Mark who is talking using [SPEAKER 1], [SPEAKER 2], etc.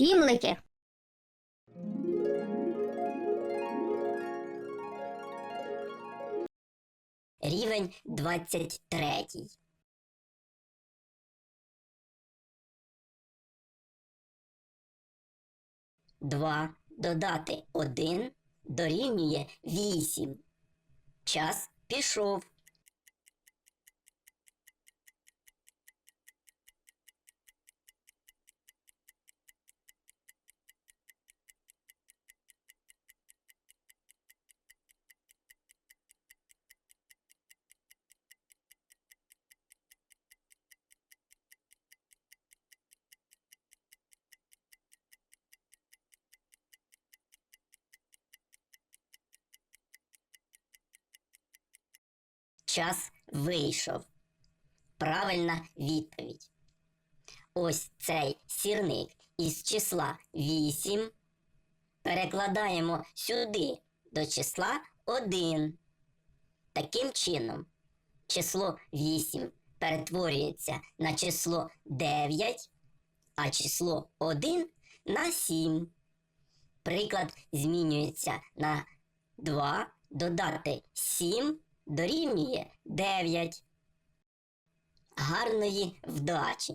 [SPEAKER 1] сімлики.
[SPEAKER 2] Рівень 23. Два додати один дорівнює вісім. Час пішов. Час вийшов. Правильна відповідь. Ось цей сірник із числа 8 перекладаємо сюди до числа 1. Таким чином, число 8 перетворюється на число 9, а число 1 на 7. Приклад змінюється на 2 додати 7 дорівнює 9. Гарної вдачі!